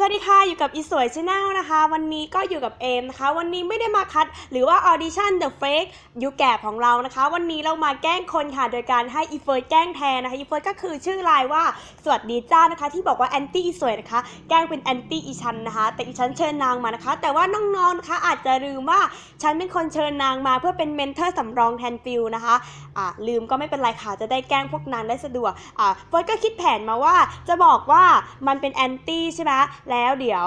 สวัสดีค่ะ อยู่กับอีสวยชาแนลนะคะ วันนี้ก็อยู่กับเอมนะคะ วันนี้ไม่ได้มาคัด หรือว่าออดิชั่น The Fake ยูแกบของเรานะคะ วันนี้เรามาแกล้งคนค่ะ โดยการให้อีเฟิร์สแกล้งแทนนะคะอีเฟิร์สก็คือชื่อไลน์ว่าสวัสดีจ้านะคะ ที่บอกว่าแอนตี้อีสวยนะคะ แกล้งเป็นแอนตี้อีชันนะคะ แต่อีชันเชิญนางมานะคะ แต่ว่าน้องๆนะคะ อาจจะลืมว่าฉันเป็นคนเชิญนางมา เพื่อเป็นเมนเทอร์สำรองแทนฟิลนะคะอ่าลืมก็ไม่เป็นไรค่ะจะได้แกล้งพวกนางได้สะดวกอ่าเฟิร์สก็คิดแผนมาว่าจะบอกว่ามันเป็นแอนตี้ใช่ไหมแล้วเดี๋ยว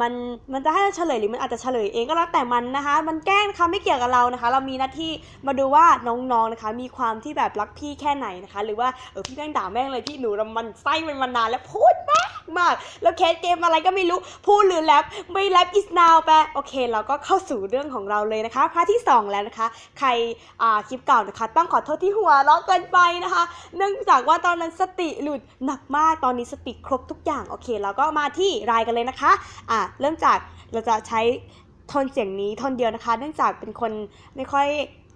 มันมันจะให้เฉลยหรือมันอาจจะเฉลยเองก็แล้วแต่มันนะคะ มันแกล้งนะคะไม่เกี่ยวกับเรานะคะ เรามีหน้าที่มาดูว่าน้องๆนะคะ มีความที่แบบรักพี่แค่ไหนนะคะ หรือว่าเออพี่แม่งด่าแม่งเลยพี่หนูรำมันไส้มันมานานแล้วพูดมาก มาก แล้วเคสเกมอะไรก็ไม่รู้พูดหรือแรปไม่แรป is now ไปโอเค เราก็เข้าสู่เรื่องของเราเลยนะคะพาร์ทที่ 2 แล้วนะคะ ใครอ่าคลิปเก่านะคะ ต้องขอโทษที่หัวเราะเกินไปนะคะ เนื่องจากว่าตอนนั้นสติหลุดหนักมากตอนนี้สติครบทุกอย่างโอเค เราก็มาที่รายกันเลยนะคะอ่าเริ่มจากเราจะใช้โทนเสียงนี้โทนเดียวนะคะ เนื่องจากเป็นคนไม่ค่อย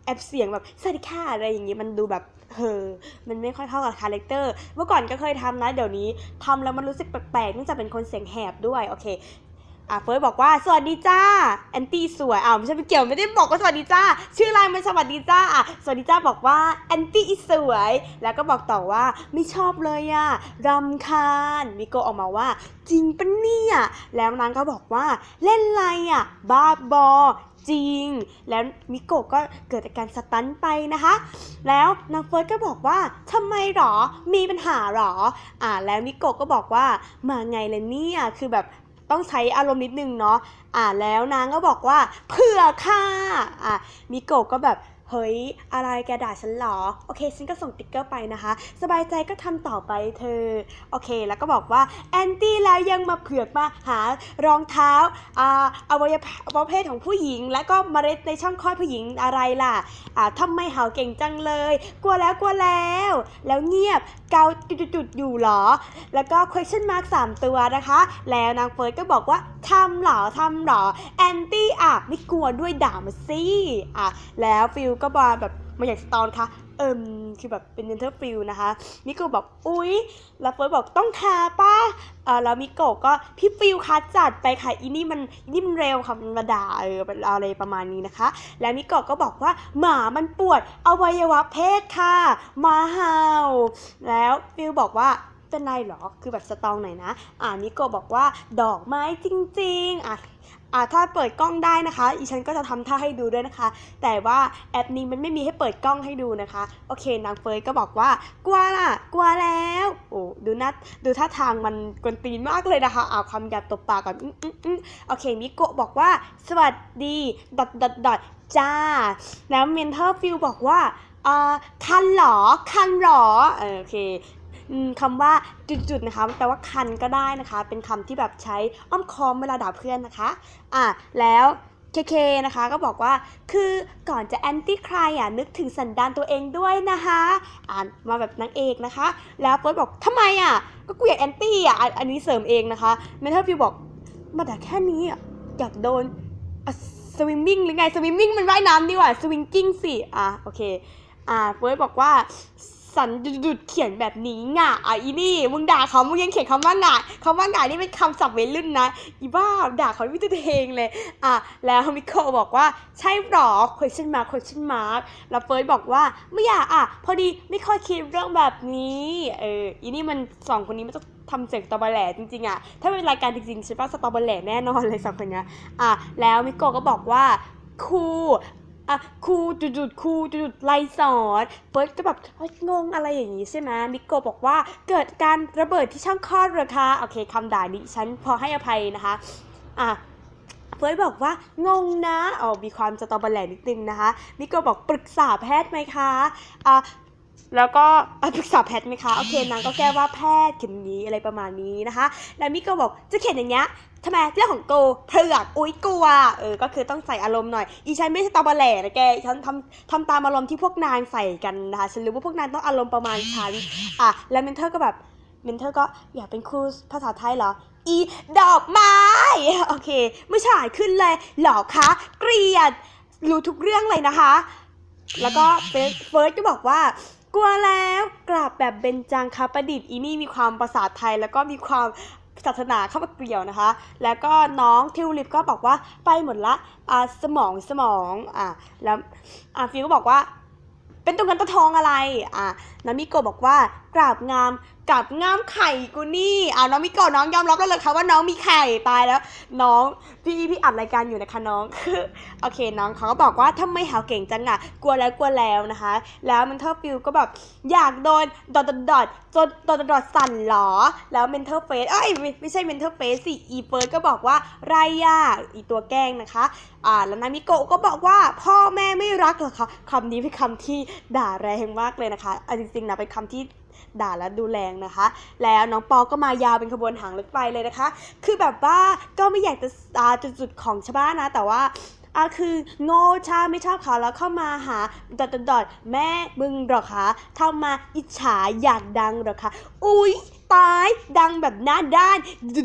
แอบเสียงแบบสวัสดีค่ะอะไรอย่างงี้มันดูแบบ เฮอมันไม่ค่อยเข้ากับคาแรคเตอร์ เมื่อก่อนก็เคยทำนะ เดี๋ยวนี้ทำแล้วมันรู้สึกแปลกๆเนื่องจากเป็นคนเสียงแหบด้วย โอเคอะเฟิร์สบอกว่าสวัสดีจ้าแอนตี้สวยอ้าวไม่ใช่ไม่เกี่ยวไม่ได้บอกว่าสวัสดีจ้า ชื่อไลน์มันสวัสดีจ้าอะสวัสดีจ้าบอกว่าแอนตี้สวย แล้วก็บอกต่อว่าไม่ชอบเลยอะรำคาญมิโกออกมาว่า จริงปะเนี่ยแล้วนางก็บอกว่าเล่นไรอะบ้าบอ จริง แล้วมิโกะก็เกิดอาการสตันไปนะคะ แล้วนางเฟิร์สก็บอกว่าทำไมหรอมีปัญหาหรอ อ่าแล้วมิโกะก็บอกว่ามาไงเลยเนี่ยคือแบบต้องใช้อารมณ์นิดนึงเนาะอ่าแล้วนางก็บอกว่าเผื่อค่ะอ่ามิโกะก็แบบ เฮ้ย อะไรแกด่าฉันหรอ โอเค ฉันก็ส่งติ๊กเกอร์ไปนะคะ สบายใจก็ทำต่อไปเธอ โอเค แล้วก็บอกว่าแอนตี้แล้วยังมาเผือกมาหารองเท้าอ่าอวัยวะอวัยวะเพศของผู้หญิง แล้วก็เมล็ดในช่องคลอดผู้หญิงอะไรล่ะอ่าทำไมเห่าเก่งจังเลย กลัวแล้วกลัวแล้ว แล้วเงียบ เกาจุดๆอยู่หรอ แล้วก็ question mark 3 ตัวนะคะ แล้วนางเฟิร์สก็บอกว่าทำหรอทำหรอแอนตี้อะไม่กลัวด้วยด่ามาสิอะแล้วฟิลก็บอกแบบมาอยากสตอนค่ะ เอิมคือแบบเป็นเนเธอร์ฟิลนะคะ มิโกะบอกอุ๊ย แล้วเฟิร์สบอกต้องทาป้าอ่าแล้วมิโกะก็พี่ฟิลคะจัดไปค่ะอีนี่มันอีนี่มันเร็วค่ะมันมาด่าเอออะไรประมาณนี้นะคะ แล้วมิโกะก็บอกว่าหมามันปวดอวัยวะเพศค่ะมาเห่าแล้วฟิลบอกว่าเป็นไรเหรอ คือแบบสตองหน่อยนะ อ่ามิโกะบอกว่าดอกไม้จริง ๆ อะ อ่าถ้าเปิดกล้องได้นะคะอีฉันก็จะทำท่าให้ดูด้วยนะคะ แต่ว่าแอปนี้มันไม่มีให้เปิดกล้องให้ดูนะคะ โอเคนางเฟยก็บอกว่ากลัวล่ะกลัวแล้วโอ้ดูหน้าดูท่าทางมันกวนตีนมากเลยนะคะเอาคำหยาบตบปากก่อนออโอเคมิโกะบอกว่า สวัสดีดอทดอทดอทจ้า แล้วเมนเทอร์ฟิลบอกว่าอ่าคันหรอคันหรอโอเค คำว่าจุดๆนะคะแปลว่าคันก็ได้นะคะ เป็นคำที่แบบใช้อ้อมค้อมเวลาด่าเพื่อนนะคะอะแล้วเคเคนะคะก็บอกว่าคือก่อนจะแอนตี้ใครอะนึกถึงสันดานตัวเองด้วยนะคะอ่านมาแบบนางเอกนะคะ แล้วเฟิร์สบอกทำไมอะก็กูอยากแอนตี้อะอันอันนี้เสริมเองนะคะเมทัลฟิวบอกมาแต่แค่นี้อะอยากโดนสวิมมิ่งหรือไงสวิมมิ่งมันว่ายน้ำดีกว่าสวิงกิ้งสิอะโอเคอ่าเฟิร์สบอกว่า สันดุดเขียนแบบนี้ง่ะอะอีนี่มึงด่าเขามึงยังเขียนคำว่าง่ะคำว่าง่ะนี่เป็นคำศัพท์วัยรุ่นนะอีบ้าด่าเขาไม่ตัวเองเลยอะแล้วมิโคบอกว่าใช่หรอ question mark question mark แล้วเฟิร์สบอกว่าไม่อยากอะ พอดีไม่ค่อยคิดเรื่องแบบนี้เอออีนี่มันสองคนนี้มันจะทำเสียงสตรอเบอร์แหลจริงๆอะถ้าเป็นรายการจริงๆใช่ปะสตรอเบอร์แหลแน่นอนเลยสองคนนี้อะแล้วมิโกะก็บอกว่าครู อะครูจุดๆครูจุดๆไล่สอนเฟิร์สก็แบบงงอะไรอย่างนี้ใช่ไหมมิโกบอกว่าเกิดการระเบิดที่ช่องคลอดเหรอคะโอเคคำด่านี้ฉันพอให้อภัยนะคะอะเฟิร์สบอกว่างงนะอ๋อมีความจะตอบันแหลนิดนึงนะคะมิโกบอกปรึกษาแพทย์ไหมคะอะ แล้วก็ปรึกษาแพทย์ไหมคะ โอเคนางก็แก้ว่าแพทย์เขียนอย่างนี้อะไรประมาณนี้นะคะ แล้วมิกะบอกจะเขียนอย่างเงี้ยทำไมเรื่องของกูเผือกอุ้ยกลัวเออก็คือต้องใส่อารมณ์หน่อย อีฉันไม่ใช่ตอแบแหล่นะแกฉันทำทำตามอารมณ์ที่พวกนางใส่กันนะคะฉันรู้ว่าพวกนางต้องอารมณ์ประมาณฉันอะแล้วเมนเทอร์ก็แบบเมนเทอร์ก็อยากเป็นครูภาษาไทยเหรออีดอกไม้โอเค ไม่ฉายขึ้นเลยเหรอคะเกลียดรู้ทุกเรื่องเลยนะคะ แล้วก็เฟิร์สเฟิร์สก็บอกว่า กลัวแล้วกราบแบบเบญจังคประดิษฐ์อีนี่มีความภาษาไทย แล้วก็มีความศาสนาเข้ามาเกี่ยวนะคะ แล้วก็น้องทิวลิปก็บอกว่าไปหมดละอ่าสมองสมองอ่าแล้วอ่าฟิวก็บอกว่าเป็นตัวเงินตะทองอะไรอะนามิโกบอกว่ากราบงามกราบงามไข่กูนี่อ่าน้องมิโกะน้องยอมรับแล้วเลยค่ะว่าน้องมีไข่ตายแล้ว น้องพี่พี่อัดรายการอยู่นะคะน้องคือโอเคน้องเขาก็บอกว่าทำไมหาเก่งจังอะกลัวแล้วกลัวแล้วนะคะ แล้วมันเทอร์ฟิวก็แบบอยากโดนดอทดอทจนดอทดอทสั่นหรอ แล้วเมนเทอร์เฟสเอ้ยไม่ใช่เมนเทอร์เฟสสิอีเฟิร์สก็บอกว่าไรอะอีตัวแกล้งนะคะอ่าแล้วนามิโกะก็บอกว่าพ่อแม่ไม่รักเหรอคะคำนี้เป็นคำที่ด่าแรงมากเลยนะคะอจริงๆนะเป็นคำที่ ด่าและดูแรงนะคะ แล้วน้องปอก็มายาวเป็นขบวนหางรถไฟเลยนะคะ คือแบบว่าก็ไม่อยากจะตาจุดๆของชาวบ้านนะ แต่ว่าอาคือโง่ชาไม่ชอบเขาแล้วเข้ามาหาดอดดอดแม่มึงหรอคะเข้ามาอิจฉาอยากดังหรอคะอุ้ย ตาย ดังแบบหน้าด้าน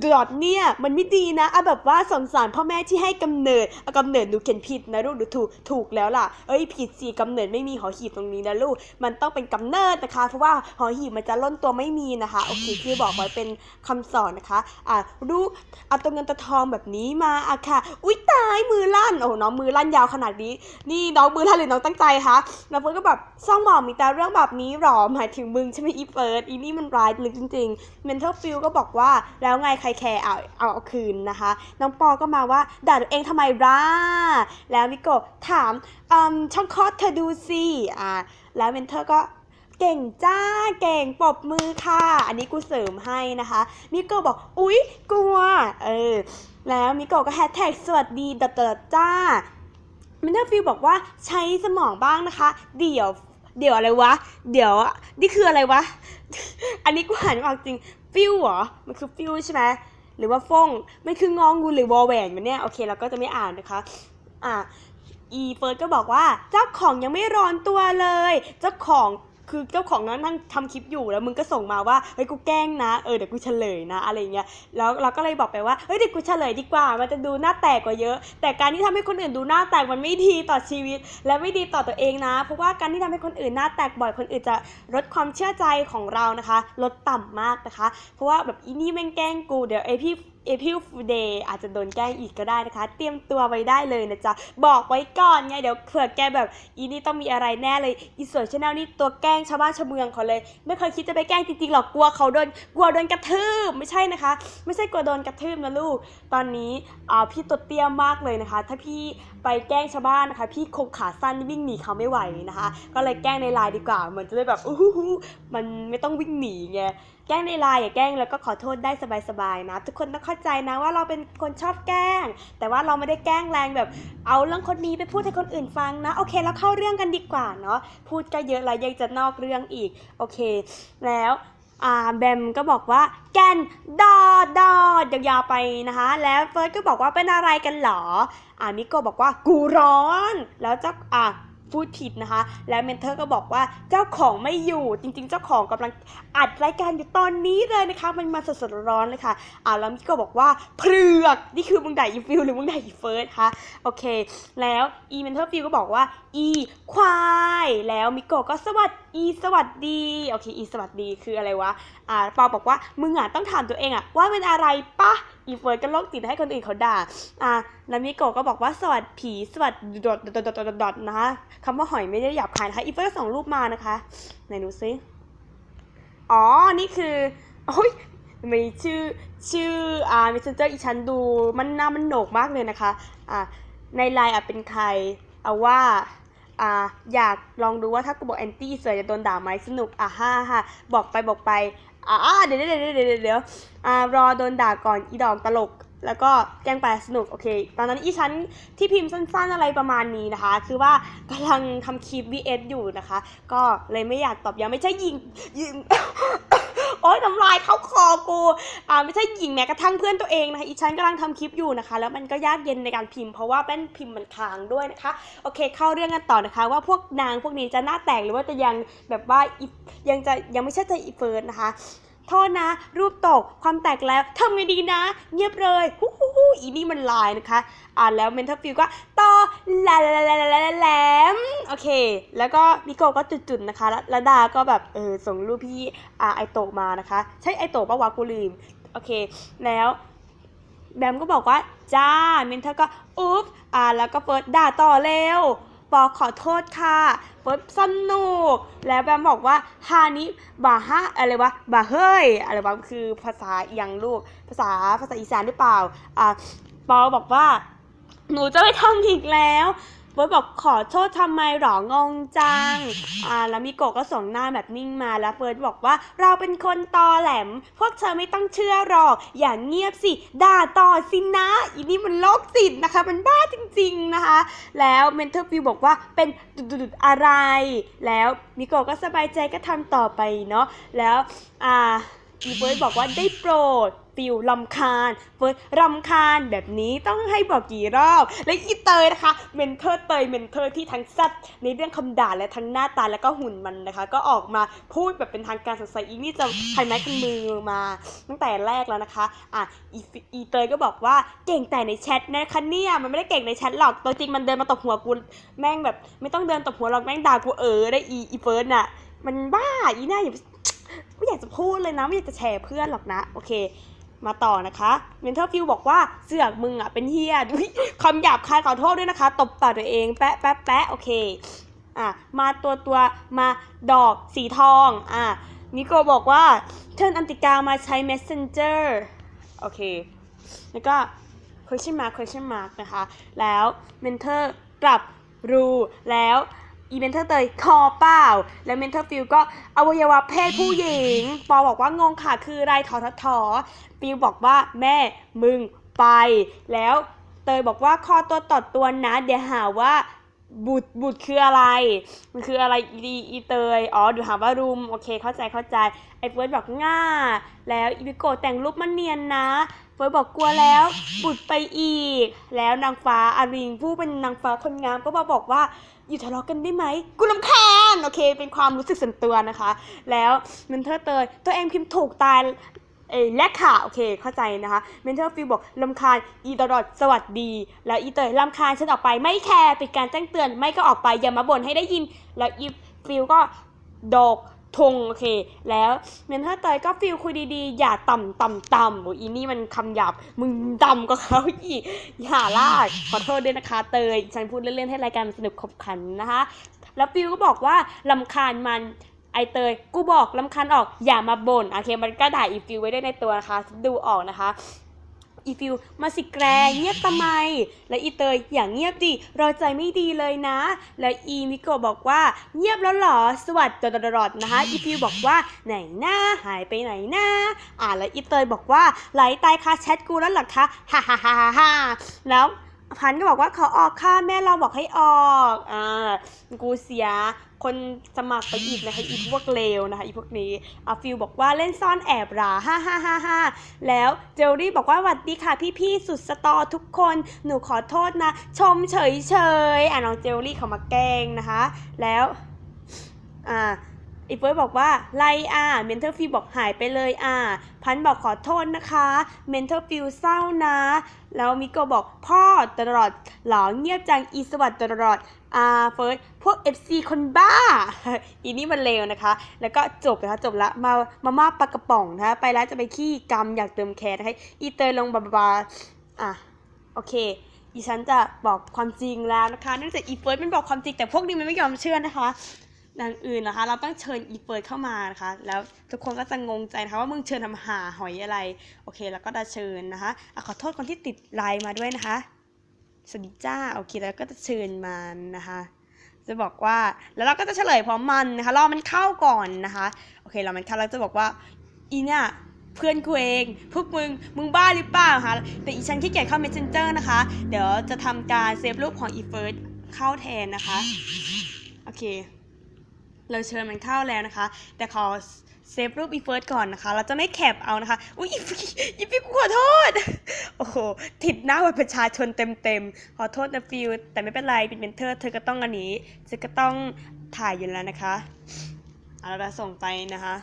ดอดเนี่ย มันไม่ดีนะเอาแบบว่าสงสารพ่อแม่ที่ให้กำเนิดเอากำเนิดหนูเขียนผิดนะลูกหนูถูกถูกแล้วล่ะ เอ้ยผิดสิกำเนิดไม่มีหอหีบตรงนี้นะลูก มันต้องเป็นกำเนิดนะคะ เพราะว่าหอหีบมันจะล้นตัวไม่มีนะคะ โอเคที่บอกไว้เป็นคำสอนนะคะอะลูกเอาตัวเงินตัวทองแบบนี้มาอะค่ะ อุ้ยตายมือลั่น โอ้โหน้องมือลั่นยาวขนาดนี้ นี่น้องมือลั่นหรือน้องตั้งใจคะแล้วเฟิร์สก็แบบซ่องหมอมีแต่เรื่องแบบนี้หรอหมายถึงมึงใช่ไหมอีเฟิร์สอีนี่มันร้ายลึกจริง mental feel ก็บอกว่าแล้วไงใครแคร์เอาเอาเอาคืนนะคะ น้องปอก็มาว่าด่าตัวเองทำไมร่า แล้วมิโกถามอืมช่องคอดเธอดูสิอ่าแล้วเมนเทอร์ก็เก่งจ้าเก่งปรบมือค่ะ อันนี้กูเสริมให้นะคะมิโกบอกอุ๊ยกลัวเออแล้วมิโกก็แฮชแท็กสวัสดีดดดจ้าเมนเทอร์ฟิลบอกว่าใช้สมองบ้างนะคะ เดี๋ยว เดี๋ยวอะไรวะ เดี๋ยวนี่คืออะไรวะ อันนี้กูหันม่ออกจริง ฟิวเหรอ มันคือฟิวใช่ไหมหรือว่าฟงมันคืององูหรือวอแหวนมันเนี่ยโอเคเราก็จะไม่อ่านนะคะ อ่าอีเฟิร์สก็บอกว่าเจ้าของยังไม่ร้อนตัวเลย เจ้าของ คือเจ้าของนั้นนั่งทำคลิปอยู่แล้วมึงก็ส่งมาว่าเฮ้ยกูแกล้งนะเออเดี๋ยวกูเฉลยนะอะไรเงี้ยแล้วเราก็เลยบอกไปว่าเฮ้ยเดี๋ยวกูเฉลยดีกว่า มันจะดูหน้าแตกกว่าเยอะ แต่การที่ทำให้คนอื่นดูหน้าแตกมันไม่ดีต่อชีวิต และไม่ดีต่อตัวเองนะ เพราะว่าการที่ทำให้คนอื่นหน้าแตกบ่อยคนอื่นจะลดความเชื่อใจของเรานะคะ ลดต่ำมากนะคะ เพราะว่าแบบอีนี่แม่งแกล้งกูเดี๋ยวไอพี่ เอพิลฟูเดย์อาจจะโดนแกล้งอีกก็ได้นะคะ เตรียมตัวไว้ได้เลยนะจ๊ะ บอกไว้ก่อนไง เดี๋ยวเผื่อแกแบบ อีนี่ต้องมีอะไรแน่เลย อีสวยชาแนลนี่ตัวแกล้งชาวบ้านชาวเมืองเขาเลย ไม่เคยคิดจะไปแกล้งจริงๆหรอกกลัวเขาโดนกลัวโดนกระทืบไม่ใช่นะคะ ไม่ใช่กลัวโดนกระทืบนะลูก ตอนนี้อ่าพี่ตัวเตี้ยมากเลยนะคะ ถ้าพี่ไปแกล้งชาวบ้านนะคะ พี่คงขาสั้นวิ่งหนีเขาไม่ไหวนะคะ ก็เลยแกล้งในไลน์ดีกว่า มันจะได้แบบอู้หูมันไม่ต้องวิ่งหนีไง แกล้งในไลน์อย่าแกล้งแล้วก็ขอโทษได้สบายๆนะ ทุกคนต้องเข้าใจนะว่าเราเป็นคนชอบแกล้ง แต่ว่าเราไม่ได้แกล้งแรงแบบ เอาเรื่องคนนี้ไปพูดให้คนอื่นฟังนะ โอเคแล้วเข้าเรื่องกันดีกว่าเนาะพูดก็เยอะแล้วยังจะนอกเรื่องอีก โอเค แล้วแบมก็บอกว่าแกนดอดอดยาวๆไปนะคะ แล้วเฟิร์สก็บอกว่าเป็นอะไรกันเหรอ อ่ามิโกะบอกว่ากูร้อน แล้วเจ้าอ่า พูดผิดนะคะ แล้วเมนเทอร์ก็บอกว่าเจ้าของไม่อยู่จริง ๆ เจ้าของกำลังอัดรายการอยู่ตอนนี้เลยนะคะ มันมาสดๆร้อนเลยค่ะอ่าแล้วมิกก็บอกว่าเผือกนี่คือมึงด่าอีฟิลหรือมึงด่าอีเฟิร์สคะโอเค แล้วอีเมนเทอร์ฟิลก็บอกว่าอีควายแล้วมิโกก็สวัสดี อีสวัสดี โอเค อีสวัสดีคืออะไรวะ อ่าปอบอกว่า มึงอะต้องถามตัวเองอะ ว่าเป็นอะไรปะ อีเฟิร์สก็โลกติดให้คนอื่นเขาด่า อ่าแล้วมิโกะก็บอกว่าสวัสดีผีสวัสดีดอทดอทดอทดอดนะคะคำว่าหอยไม่ได้หยาบคายนะคะ อีเฟิร์สก็ส่งรูปมานะคะ ไหนดูซิ อ๋อ นี่คือ โอ้ยมีชื่อชื่ออ่า messenger อีฉันดูมันหน้ามันโหนกมากเลยนะคะ อ่าในไลน์อะเป็นใคร เอาว่า อ่าอยากลองดูว่าถ้ากูบอกแอนตี้เสือจะโดนด่าไหมสนุกอะฮ่าฮ่าบอกไปบอกไปอ่าเดี๋ยวเดี๋ยวเดี๋ยวเดี๋ยวเดี๋ยวอ่ารอโดนด่าก่อนอีดอกตลก แล้วก็แกล้งไปสนุกโอเค ตอนนั้นอีฉันที่พิมพ์สั้นๆอะไรประมาณนี้นะคะ คือว่ากำลังทำคลิป VS อยู่นะคะ ก็เลยไม่อยากตอบย้ำไม่ใช่ยิงยิง โอ๊ยน้ำลายเข้าคอกูอ่าไม่ใช่หญิงแม้กระทั่งเพื่อนตัวเองนะคะอีฉันกำลังทำคลิปอยู่นะคะ แล้วมันก็ยากเย็นในการพิมพ์เพราะว่าแป้นพิมพ์มันค้างด้วยนะคะ โอเค เข้าเรื่องกันต่อนะคะ ว่าพวกนางพวกนี้จะหน้าแตกหรือว่าจะยังแบบว่ายังจะยังไม่ใช่ใจอีเฟิร์นนะคะ โทษนะ รูปตกความแตกแล้วทำไงดีนะ เงียบเลยฮู้ฮู้ฮู้อีนี่มันลายนะคะ อ่านแล้วเมนเทอร์ฟิลก็ต่อแหลมแหลมแหลมแหลมแหลมโอเค แล้วก็มิโกก็จุดๆนะคะแล้วดาก็แบบเออส่งรูปพี่อ่าไอโตะมานะคะ ใช่ไอโตะปะวะกูลืมโอโอเค แล้วแบมก็บอกว่าจ้าเมนเทอร์ก็อุ๊บอ่าแล้วก็เฟิร์สด่าต่อเร็ว ปอขอโทษค่ะเฟิร์สสนุก แล้วแบมบอกว่าฮานิบาฮะอะไรวะบาเฮ้ยอะไรวะคือภาษาอย่างลูก ภาษาภาษาอีสานหรือเปล่าอ่าปอบอกว่า หนูจะไม่ทำอีกแล้ว เฟิร์สบอกขอโทษทำไมหรองงจัง อ่าแล้วมิโกะก็ส่งหน้าแบบนิ่งมาแล้วเฟิร์สบอกว่าเราเป็นคนตอแหลม พวกเธอไม่ต้องเชื่อหรอก อย่าเงียบสิ ด่าต่อสินะอีนี่มันโรคจิตนะคะ มันบ้าจริงๆนะคะ แล้วเมนเทอร์ฟิวบอกว่าเป็นดุดๆอะไร แล้วมิโกะก็สบายใจก็ทำต่อไปเนาะแล้วอ่าอีเฟิร์สบอกว่าได้โปรด ฟิลลำคาญเฟิร์สรำคาญแบบนี้ต้องให้บอกกี่รอบ และอีเตยนะคะเมนเทอร์เตยเมนเทอร์ที่ทั้งแซ่บในเรื่องคำด่าและทั้งหน้าตาแล้วก็หุ่นมันนะคะ ก็ออกมาพูดแบบเป็นทางการสดใสอีนี่จะไฮไม้คันมือมาตั้งแต่แรกแล้วนะคะอะอีอีเตยก็บอกว่าเก่งแต่ในแชทนะคะเนี่ยมันไม่ได้เก่งในแชทหรอกตัวจริงมันเดินมาตบหัวกูแม่งแบบ ไม่ต้องเดินตบหัวหรอกแม่งด่ากูเออได้อีอีเฟิร์สน่ะมันบ้าอีน่าอย่าไปไม่อยากจะพูดเลยนะ ไม่อยากจะแชร์เพื่อนหรอกนะ โอเค มาต่อนะคะเมนเทอร์ฟิวบอกว่าเสือกมึงอะเป็นเฮียอุ๊ยคำหยาบคายขอโทษด้วยนะคะ ตบต่อตัวเอง แปะแปะแปะโอเคอะมาตัวตัวมาดอกสีทองอะนิโกบอกว่าเทิร์นอันติกามาใช้ messenger โอเค แล้วก็ question mark question mark นะคะ แล้วเมนเทอร์กลับรูแล้ว อีเมนเทอร์เตยคอเปล่า แล้วเมนเทอร์ฟิลก็อวัยวะเพศผู้หญิง ปอบอกว่างงค่ะคือไรทอทอทอฟิลบอกว่าแม่มึงไป แล้วเตยบอกว่าคอตัวต่อตัวนะ เดี๋ยวหาว่าบุตรบุตรคืออะไร มันคืออะไรอีอีเตย อ๋อเดี๋ยวหาว่ารุม โอเคเข้าใจเข้าใจ ไอ้เฟิร์สบอกง่า แล้วอีพิโกแต่งรูปมันเนียนนะ เฟิร์สบอกกลัวแล้ว บุดไปอีก แล้วนางฟ้าอาริงผู้เป็นนางฟ้าคนงามก็มาบอกว่า อยู่ทะเลาะกันได้ไหมกูลำคาญโอเค เป็นความรู้สึกส่วนตัวนะคะ แล้วเมนเทอร์เตยตัวเองพิมพ์ถูกตายเอ้และค่ะ โอเค เข้าใจนะคะเมนเทอร์ฟิลบอกลำคาญ อีตลอดสวัสดี แล้วอีเตยลำคาญฉันออกไปไม่แคร์ปิดการแจ้งเตือนไม่ก็ออกไปอย่ามาบ่นให้ได้ยิน แล้วอีฟิลก็ดก ทงโอเค แล้วเมนทอร์เตยก็ฟิลคุยดีๆ อย่าต่ำต่ำต่ำโอ้ยอีนี่มันคำหยาบ มึงต่ำกว่าเขาอีกอย่าลากขอโทษด้วยนะคะเตย ฉันพูดเล่นๆให้รายการสนุกขบขันนะคะ แล้วฟิลก็บอกว่าลำคาญมันไอเตย กูบอกลำคาญออกอย่ามาบ่นโอเค มันก็ด่าอีฟิลไว้ได้ในตัวนะคะ ดูออกนะคะ อีฟิวมาสิแกรเงียบทำไม และอีเตยอย่างเงียบดิเราใจไม่ดีเลยนะ แล้วอีมิโกะบอกว่าเงียบแล้วเหรอสวัสดีตลอดนะคะอีฟิวบอกว่าไหนหน้าหายไปไหนหน้าอ่าแล้วอีเตยบอกว่าไหลตายคาแชทกูแล้วเหรอคะฮ่าฮ่าฮ่าฮ่าฮ่าแล้ว พันก็บอกว่าเขอออกค่ะแม่เราบอกให้ออกอ่ากูเสียคนสมัครไปอีกนะคะอีพวกเลวนะคะอีพวกนี้อะฟิวบอกว่าเล่นซ่อนแอบราฮ่าฮ่าฮ่าฮ่าแล้วเจลลี่บอกว่าสวัสดีค่ะพี่ๆสุดสตอทุกคนหนูขอโทษนะ ชมเฉยๆอะน้องเจลลี่เขามาแกล้งนะคะ แล้วอ่า อีเฟิร์สบอกว่าไลอะเมนเทอร์ฟิลบอกหายไปเลยอะพันบอกขอโทษนะคะเมนเทอร์ฟิลเศร้านะ แล้วมิโกบอกพ่อตลอดหรอเงียบจังอีสวัสดตลอดอ่าเฟิร์สพวก FC คนบ้า อีนี่มันเลวนะคะ แล้วก็จบนะคะจบละมามาม่าปลากระป๋องนะคะไปแล้วจะไปขี้กรรมอยากเติมแคร์นะคะอีเตยลงบาบาบาอะโอเคอีฉันจะบอกความจริงแล้วนะคะเนื่องจากอีเฟิร์สมันบอกความจริงแต่พวกนี้มันไม่ยอมเชื่อนะคะ ดังอื่นนะคะ เราต้องเชิญอีเฟิร์สเข้ามานะคะ แล้วทุกคนก็จะงงใจนะคะว่ามึงเชิญทำหาหอยอะไร โอเค แล้วก็จะเชิญนะคะอะขอโทษคนที่ติดไลน์มาด้วยนะคะ สวัสดีจ้า โอเค แล้วก็จะเชิญมานะคะ จะบอกว่า แล้วเราก็จะเฉลยพร้อมมันนะคะ รอมันเข้าก่อนนะคะ โอเครอมันเข้าแล้วจะบอกว่า อีเนี่ยเพื่อนกูเอง พวกมึง มึงบ้าหรือเปล่าคะ แต่อีฉันขี้เกียจเข้า Messenger นะคะ เดี๋ยวจะทำการเซฟรูปของอีเฟิร์สเข้าแทนนะคะ โอเค เราเชิญมันเข้าแล้วนะคะ แต่ขอเซฟรูปอีเฟิร์สก่อนนะคะ เราจะไม่แคปเอานะคะ อุ้ยอีฟิอีฟิกูขอโทษ โอ้โห ติดหน้าบัประชาชนเต็มๆ ขอโทษนะฟิลแต่ไม่เป็นไร เป็นเมนเทอร์ เธอก็ต้องอันนี้ เธอก็ต้องถ่ายอยู่แล้วนะคะ เอาละส่งไปนะคะ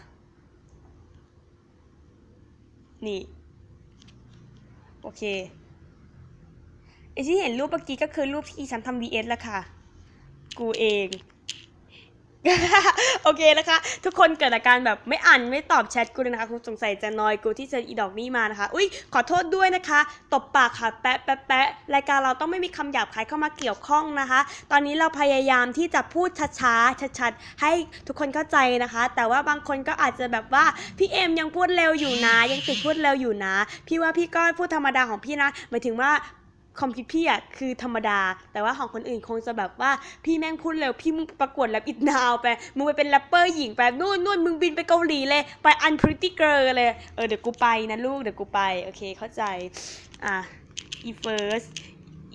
นี่ โอเค ไอที่เห็นรูปเมื่อกี้ก็คือรูปที่ฉันทำ VS แล้วค่ะ กูเอง โอเคนะคะ ทุกคนเกิดอาการแบบไม่อ่านไม่ตอบแชทกูเลยนะคะคุณสงสัยจะนอยกูที่เจออีดอกนี่มานะคะ อุ้ยขอโทษด้วยนะคะ ตบปากค่ะแปะแปะแปะรายการเราต้องไม่มีคำหยาบคายเข้ามาเกี่ยวข้องนะคะ ตอนนี้เราพยายามที่จะพูดช้าๆชัดๆให้ทุกคนเข้าใจนะคะ แต่ว่าบางคนก็อาจจะแบบว่าพี่เอ็มยังพูดเร็วอยู่นะยังติดพูดเร็วอยู่นะ พี่ว่าพี่ก็พูดธรรมดาของพี่นะหมายถึงว่า ความคิดพี่อะคือธรรมดา แต่ว่าของคนอื่นคงจะแบบว่าพี่แม่งพูดเร็วพี่มึงประกวดแรปอิดนาวไปมึงไปเป็นแรปเปอร์หญิงไปนู่นนู่นมึงบินไปเกาหลีเลย ไปอันพริตตี้เกิร์เลย เออเดี๋ยวกูไปนะลูกเดี๋ยวกูไป โอเคเข้าใจ อะ e first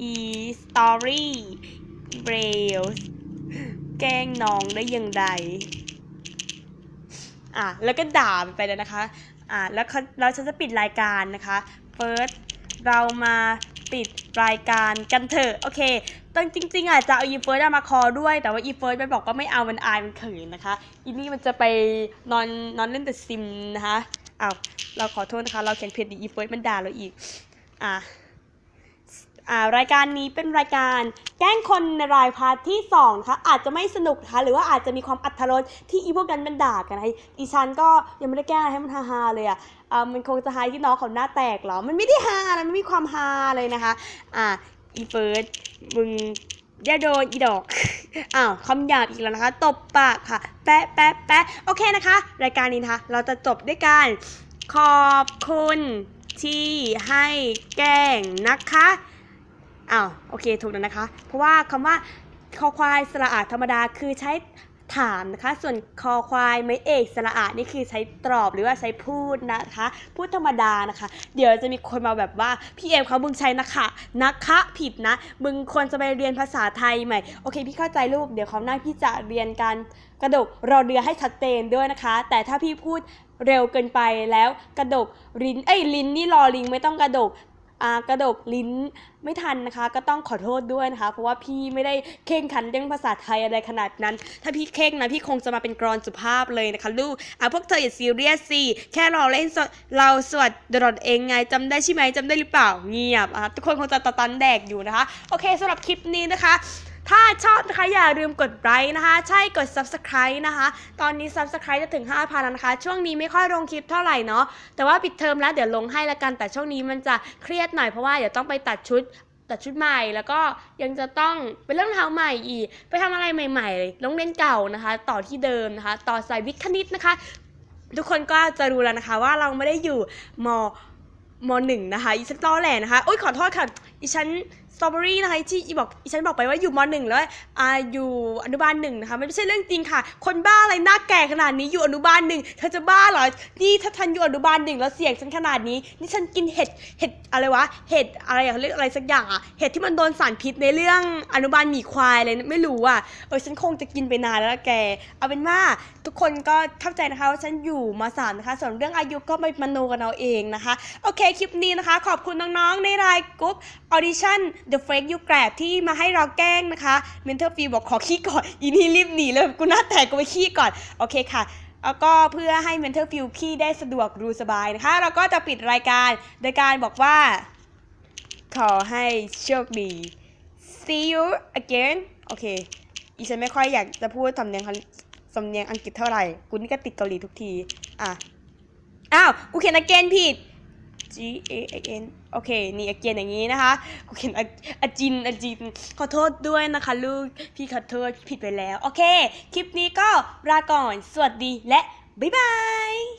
e story e braille แกล้งน้องได้ยังไงอะแล้วก็ด่าไปเลยนะคะ อะแล้วเขาฉันจะปิดรายการนะคะ first เรามา ปิดรายการกันเถอะโอเคตั้งจริงๆอะจะเอาอีเฟิร์สมาคอด้วย แต่ว่าอีเฟิร์สมันบอกว่าไม่เอามันอายมันเขินนะคะอีนี่มันจะไปนอนนอนเล่นแต่ซิมนะคะอ้าวเราขอโทษนะคะ เราเขียนผิดดีอีเฟิร์สมันด่าเราอีก อะ รายการนี้เป็นรายการแกล้งคนในรายพาร์ทที่สองนะคะอาจจะไม่สนุกนะคะหรือว่าอาจจะมีความอัธรสที่อีพวกนั้นมันด่ากันนะอีฉันก็ยังไม่ได้แก้ให้มันฮาๆเลยอะอ่ามันคงจะฮาที่น้องเขาหน้าแตกหรอ มันไม่ได้ฮานะมันไม่มีความฮาเลยนะคะอ่าอีเฟิร์สมึงอย่าโดนอีดอก อ้าวคำหยาบอีกแล้วนะคะ ตบปากค่ะ แปะแปะแปะโอเคนะคะ รายการนี้นะคะ เราจะจบด้วยการขอบคุณที่ให้แกล้งนะคะ อ้าวโอเคถูกแล้วนะคะ เพราะว่าคำว่าคอควายสระอาธรรมดาคือใช้ถามนะคะ ส่วนคอควายไม่เอกสระอาดนี่คือใช้ตรอบหรือว่าใช้พูดนะคะ พูดธรรมดานะคะ เดี๋ยวจะมีคนมาแบบว่าพี่เอมเขามึงใช้นะคะนะคะผิดนะมึงควรจะไปเรียนภาษาไทยใหม่โอเค พี่เข้าใจลูกเดี๋ยวเขาวหน้าพี่จะเรียนการกระดกรอเรือให้ชัดเจนด้วยนะคะ แต่ถ้าพี่พูดเร็วเกินไปแล้วกระดกลิ้นเอ้ยลิ้นนี่รอลิงไม่ต้องกระดก กระดกลิ้นไม่ทันนะคะ ก็ต้องขอโทษด้วยนะคะ เพราะว่าพี่ไม่ได้เข่งขันเรื่องภาษาไทยอะไรขนาดนั้น ถ้าพี่เข่งนะพี่คงจะมาเป็นกรอนสุภาพเลยนะคะลูกอะพวกเธออย่าซีเรียสสิแค่เราเล่นเราสวดดรอดเองไงจำได้ใช่ไหมจำได้หรือเปล่าเงียบอะทุกคนคงจะตะตันแดกอยู่นะคะ โอเคสำหรับคลิปนี้นะคะ ถ้าชอบนะคะอย่าลืมกดไลค์นะคะ ใช่กด subscribe นะคะ ตอนนี้ subscribe จะถึง 5,000แล้วนะคะ ช่วงนี้ไม่ค่อยลงคลิปเท่าไหร่เนาะ แต่ว่าปิดเทอมแล้วเดี๋ยวลงให้ละกัน แต่ช่วงนี้มันจะเครียดหน่อยเพราะว่าเดี๋ยวต้องไปตัดชุดตัดชุดใหม่แล้วก็ยังจะต้องไปเรื่องรองเท้าใหม่อีก ไปทำอะไรใหม่ๆโรงเรียนเก่านะคะ ต่อที่เดิมนะคะ ต่อสายวิทย์คณิตนะคะ ทุกคนก็จะรู้แล้วนะคะว่าเราไม่ได้อยู่มมหนึ่งนะคะอีฉันต้อแหล่นะคะโอ๊ยขอโทษค่ะอีฉัน ตรอเบอรี่นะคะที่อีบอกอีฉันบอกไปว่าอยู่มหนึ่งแล้วอ่าอยู่อนุบาลหนึ่งนะคะมันไม่ใช่เรื่องจริงค่ะ คนบ้าอะไรหน้าแก่ขนาดนี้อยู่อนุบาลหนึ่งเธอจะบ้าเหรอนี่ถ้าฉันอยู่อนุบาลหนึ่งแล้วเสียงฉันขนาดนี้นี่ฉันกินเห็ดเห็ดอะไรวะเห็ดอะไรอะเขาเรียกอะไรสักอย่างอะเห็ดที่มันโดนสารพิษในเรื่องอนุบาลหมีควายอะไรนะไม่รู้อะเออฉันคงจะกินไปนานแล้วแกเอาเป็นว่าทุกคนก็เข้าใจนะคะว่าฉันอยู่มสามนะคะ ส่วนเรื่องอายุก็ไปมโนกันเอาเองนะคะโอเคคลิปนี้นะคะ ขอบคุณน้องๆในรายกรุ๊ป Audition The Fake You Grab ที่มาให้เราแกล้งนะคะ Mental Fee บอกขอขี้ก่อน อีนี่รีบหนีเลยกูหน้าแตกกูไปขี้ก่อน โอเคค่ะแล้วก็เพื่อให้ Mental Feel ขี้ได้สะดวกรู้สบายนะคะ เราก็จะปิดรายการโดยการบอกว่า ขอให้โชคดี see you again โอเค อีฉันไม่ค่อยอยากจะพูดสำเนียงเขาสำเนียงอังกฤษเท่าไหร่ กูนี่ก็ติดเกาหลีทุกที อะ อ้าว กูเขียน again ผิด G A N โอเค นี่อเกียนอย่างนี้นะคะกูเขียนออาจินอาจิน ขอโทษด้วยนะคะลูก พี่ขอโทษผิดไปแล้ว โอเค คลิปนี้ก็ลาก่อน สวัสดีและบ๊ายบาย